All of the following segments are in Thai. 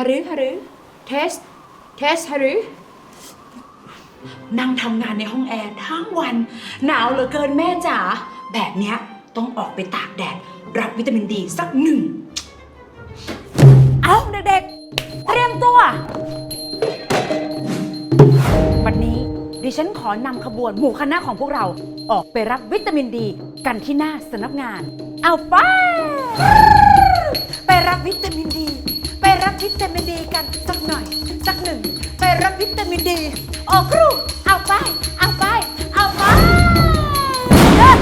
ฮารุฮารุเทส เทสฮารุนั่งทำงานในห้องแอร์ทั้งวัน หนาวเหลือเกินแม่จ๋าแบบเนี้ยต้องออกไปตากแดด รับวิตามินดีสักหนึ่ง เอาเด็กๆ เตรียมตัว วันนี้ดิฉันขอนำขบวนหมู่คณะของพวกเราออกไปรับวิตามินดีกันที่หน้าสำนักงาน เอาไป ไปรับวิตามินดี วิตามินดีกันสักหน่อย สักหนึ่ง ไปรับวิตามินดีออกครูเอาไป เอาไป เอาไปเดิน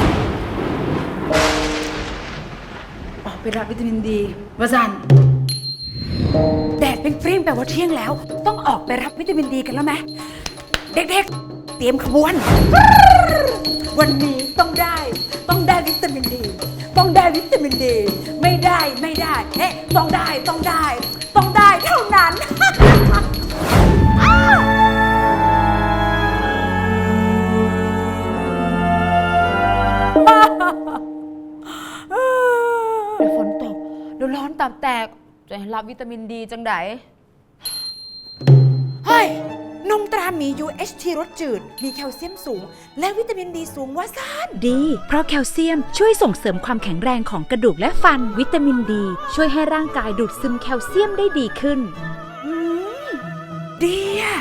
ออกไปรับวิตามินดีวาซันแดดเป็นปรีมแปลว่าเที่ยงแล้ว ต้องออกไปรับวิตามินดีกันแล้วไหมเด็กๆ เตรียมขบวน วันนี้ต้องได้ ต้องได้วิตามินดี ต้องได้วิตามินดี ไม่ได้ไม่ได้เอ๊ะต้องได้ต้องได้ต้องได้เท่า นั้น เดี๋ยวฝนตกเดี๋ยวร้อนตับแตก จะให้รับวิตามินดีจังไดเฮ้ย นมตราหมี UHT รสจืด มีแคลเซียมสูง และวิตามินดีสูงว่าซ่านดี เพราะแคลเซียมช่วยส่งเสริมความแข็งแรงของกระดูกและฟัน วิตามินดี ช่วยให้ร่างกายดูดซึมแคลเซียมได้ดีขึ้น อืมดีอะ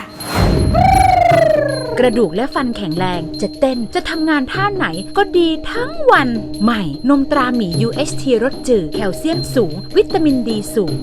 กระดูกและฟันแข็งแรง จะเต้น จะทำงานท่าไหนก็ดีทั้งวัน ใหม่ นมตราหมี UHT รสจืด แคลเซียมสูง วิตามินดีสูง